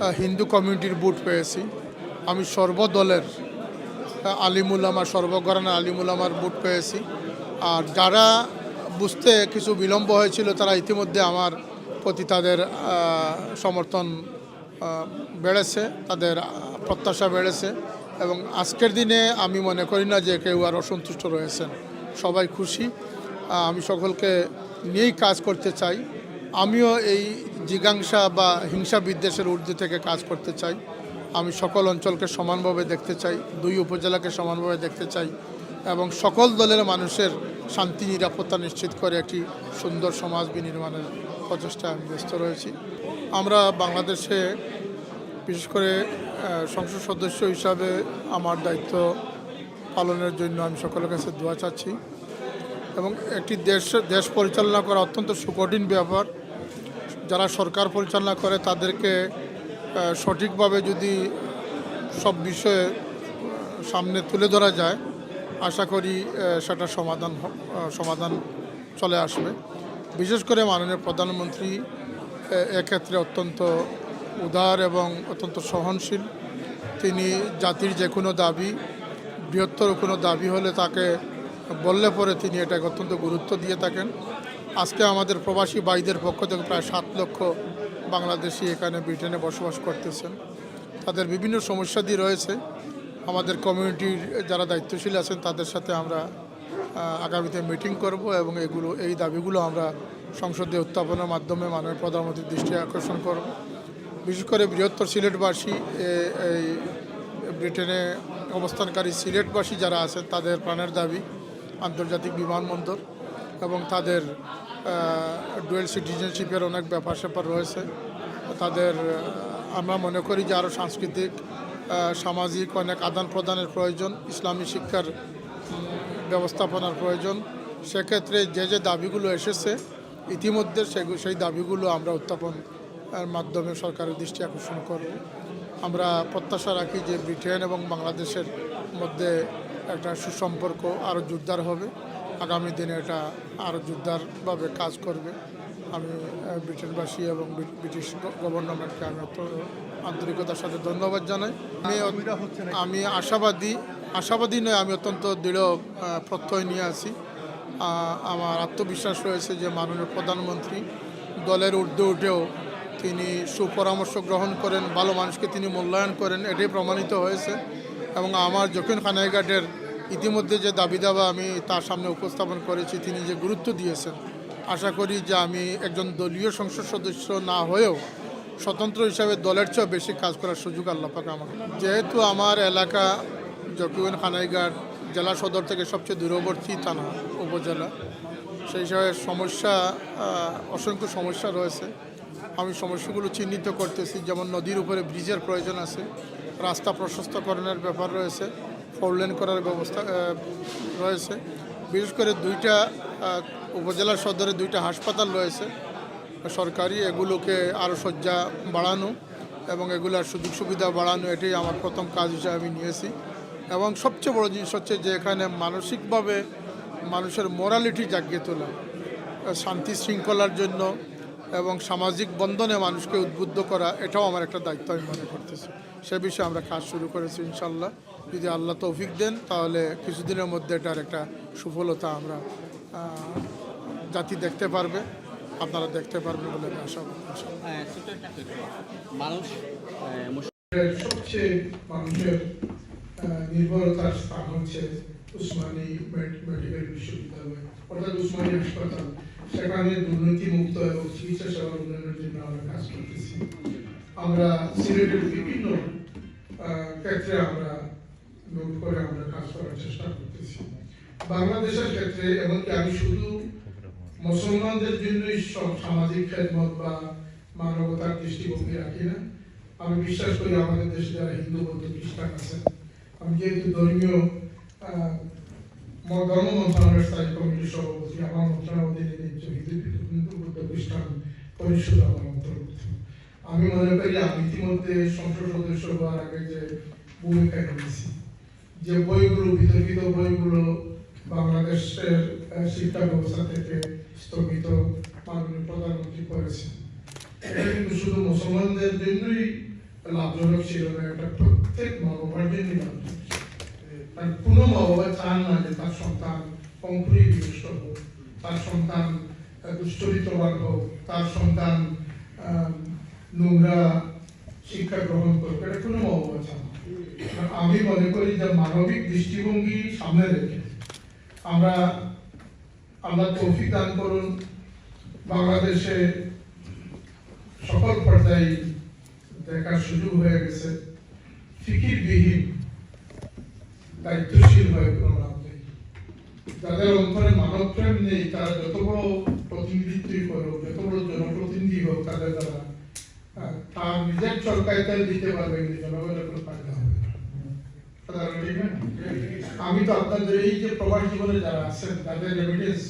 হিন্দু কমিউনিটির বুট পেয়েছি। আমি সর্বদলের আলিমুলামা সর্বগরানা আলিমুলামার বুট পেয়েছি। আর যারা বুঝতে কিছু বিলম্ব হয়েছিল, তারা ইতিমধ্যে আমার প্রতি তাদের সমর্থন বেড়েছে, তাদের প্রত্যাশা বেড়েছে। এবং আজকের দিনে আমি মনে করি না যে কেউ আর অসন্তুষ্ট রয়েছেন। সবাই খুশি। আমি সকলকে নিয়েই কাজ করতে চাই। আমিও এই জিজ্ঞাসা বা হিংসা বিদ্বেষের ঊর্ধ্বে থেকে কাজ করতে চাই। আমি সকল অঞ্চলকে সমানভাবে দেখতে চাই, দুই উপজেলাকে সমানভাবে দেখতে চাই এবং সকল দলের মানুষের শান্তি, নিরাপত্তা নিশ্চিত করে একটি সুন্দর সমাজ বিনির্মাণের প্রচেষ্টায় আমি ব্যস্ত রয়েছি। আমরা বাংলাদেশে বিশেষ করে সংসদ সদস্য হিসাবে আমার দায়িত্ব পালনের জন্য আমি সকলের কাছে দোয়া চাচ্ছি এবং একটি দেশ দেশ পরিচালনা করা অত্যন্ত সুকঠিন ব্যাপার। যারা সরকার পরিচালনা করে তাদেরকে সঠিকভাবে যদি সব বিষয়ে সামনে তুলে ধরা যায়, আশা করি সেটা সমাধান সমাধান চলে আসবে। বিশেষ করে মাননীয় প্রধানমন্ত্রী এক্ষেত্রে অত্যন্ত উদার এবং অত্যন্ত সহনশীল। তিনি জাতির যে কোনো দাবি, বৃহত্তর কোনো দাবি হলে তাকে বললে পরে তিনি এটাকে অত্যন্ত গুরুত্ব দিয়ে থাকেন। আজকে আমাদের প্রবাসী ভাইদের পক্ষ থেকে প্রায় সাত লক্ষ বাংলাদেশি এখানে ব্রিটেনে বসবাস করতেছেন। তাদের বিভিন্ন সমস্যাদি রয়েছে। আমাদের কমিউনিটির যারা দায়িত্বশীল আছেন, তাদের সাথে আমরা আগামীতে মিটিং করব এবং এগুলো, এই দাবিগুলো আমরা সংসদে উত্থাপনের মাধ্যমে মাননীয় প্রধানমন্ত্রীর দৃষ্টি আকর্ষণ করব। বিশেষ করে বৃহত্তর সিলেটবাসী এই ব্রিটেনে অবস্থানকারী সিলেটবাসী যারা আছেন, তাদের প্রাণের দাবি আন্তর্জাতিক বিমানবন্দর এবং তাদের ডুয়েল সিটিজেনশিপের অনেক ব্যাপার স্যাপার রয়েছে। তাদের আমরা মনে করি যে আরও সাংস্কৃতিক সামাজিক অনেক আদান প্রদানের প্রয়োজন, ইসলামী শিক্ষার ব্যবস্থাপনার প্রয়োজন। সেক্ষেত্রে যে যে দাবিগুলো এসেছে, ইতিমধ্যে সেই দাবিগুলো আমরা উত্থাপন মাধ্যমে সরকারের দৃষ্টি আকর্ষণ করব। আমরা প্রত্যাশা রাখি যে ব্রিটেন এবং বাংলাদেশের মধ্যে একটা সুসম্পর্ক আরও জোরদার হবে। আগামী দিনে এটা আরও জোরদারভাবে কাজ করবে। আমি ব্রিটেনবাসী এবং ব্রিটিশ গভর্নমেন্টকে আমি আন্তরিকতার সাথে ধন্যবাদ জানাই। আমি আমি আশাবাদী আশাবাদী নয় আমি অত্যন্ত দৃঢ় প্রত্যয় নিয়ে আছি। আমার আত্মবিশ্বাস রয়েছে যে মাননীয় প্রধানমন্ত্রী দলের ঊর্ধ্বে উঠেও তিনি সুপরামর্শ গ্রহণ করেন ভালো মানুষকে তিনি মূল্যায়ন করেন এটাই প্রমাণিত হয়েছে। এবং আমার যখন খানাইঘাটের ইতিমধ্যে যে দাবি দাবা আমি তার সামনে উপস্থাপন করেছি, তিনি যে গুরুত্ব দিয়েছেন, আশা করি যে আমি একজন দলীয় সংসদ সদস্য না হয়েও স্বতন্ত্র হিসাবে দলের চেয়েও বেশি কাজ করার সুযোগ আল্লাপাক আমার যেহেতু আমার এলাকা জকিউন খানাইঘাট জেলা সদর থেকে সবচেয়ে দূরবর্তী থানা, উপজেলা, সেই হিসাবে সমস্যা অসংখ্য সমস্যা রয়েছে। আমি সমস্যাগুলো চিহ্নিত করতেছি, যেমন নদীর উপরে ব্রিজের প্রয়োজন আছে, রাস্তা প্রশস্তকরণের ব্যাপার রয়েছে। ফোরলেন করার ব্যবস্থা রয়েছে। বিশেষ করে দুইটা উপজেলা সদরে দুইটা হাসপাতাল রয়েছে। সরকারি, এগুলোকে আরও শয্যা বাড়ানো এবং এগুলোর সুযোগ সুবিধা বাড়ানো, এটাই আমার প্রথম কাজ হিসেবে আমি নিয়েছি। এবং সবচেয়ে বড় জিনিস হচ্ছে যে এখানে মানসিকভাবে মানুষের মোরালিটি জাগিয়ে তোলা, শান্তি শৃঙ্খলার জন্য এবং সামাজিক বন্ধনে মানুষকে উদ্বুদ্ধ করা এটাও আমার একটা দায়িত্ব আমি মনে করতেছি সে বিষয়ে আমরা কাজ শুরু করেছি ইনশাল্লাহ যদি আল্লাহ তৌফিক দেন তাহলে কিছুদিনের মধ্যে এটার একটা সুফলতা আমরা জাতি দেখতে পারবে আপনারা দেখতে পারবেন বলে আমি আশা করি ইনশাআল্লাহ। হ্যাঁ। মানুষ সবচেয়ে মানুষের আহ, নির্ভরতার স্থান হচ্ছে উসমানী মেডিকেল বিশ্ববিদ্যালয় অর্থাৎ উসমানী হাসপাতাল। সেখানে দুর্নীতি মুক্ত এবং চিকিৎসা সেবার উন্নয়নের জন্য আমরা কাজ করতেছি। আমরা সিলেটের বিভিন্ন ক্ষেত্রে আমরা নোট করে আমরা কাজ করার চেষ্টা করতেছি। বাংলাদেশের ক্ষেত্রে এমনকি আমি শুধু মুসলমানদের জন্যই সব সামাজিক খেদমত বা মানবতার দৃষ্টিভঙ্গি রাখি না আমি বিশ্বাস করি আমাদের দেশে যারা হিন্দু বৌদ্ধ খ্রিস্টান আছেন আমি যেহেতু ধর্মীয় ধর্ম মন্ত্রণালয়ের স্থায়ী কমিটির সভাপতি, আমার মন্ত্রণালয় অধীনে নিচ্ছে হিন্দু হিন্দু বৌদ্ধ খ্রিস্টান পরিষদ আমার অন্তর্ভুক্ত। আমি মনে করি আমি ইতিমধ্যে সংসদ সদস্য হওয়ার আগে যে ভূমিকা নিয়েছি, যে বইগুলো, বিতর্কিত বইগুলো বাংলাদেশের শিক্ষা ব্যবস্থা থেকে স্থগিত মাননীয় প্রধানমন্ত্রী করেছেন। এটা কিন্তু শুধু মুসলমানদের জন্যই লাভজনক ছিল না, এটা প্রত্যেক মা বাবার জন্যই লাভজনক ছিল। আর কোনো মা বাবা চান না যে তার সন্তান অঙ্কুরি বিনষ্ট হোক, তার সন্তান দুশ্চরিত্রবান হোক, তার সন্তান নোংরা শিক্ষা গ্রহণ করবে এটা কোনো মা বাবা চান আমি মনে করি যে মানবিক দৃষ্টিভঙ্গি সামনে রেখে, আমরা আল্লাহ তৌফিক দান করুন, বাংলাদেশে সকল পর্যায়ে দেখার সুযোগ হয়ে গেছে। ফিকিরবিহীন দায়িত্বশীল হয়ে কোনো লাভ যাদের অন্তরে মানব প্রেম নেই, তারা যত বড় প্রতিনিধিত্বই করুক, যত বড় জনপ্রতিনিধি হোক, তাদের দ্বারা তার নিজের সরকার তেল দিতে পারবে কিন্তু জনগণের কোনো ফায়দা হবে আমি তো আপনাদের এই যে প্রবাস জীবনে যারা আছেন, তাদের রেমিটেন্স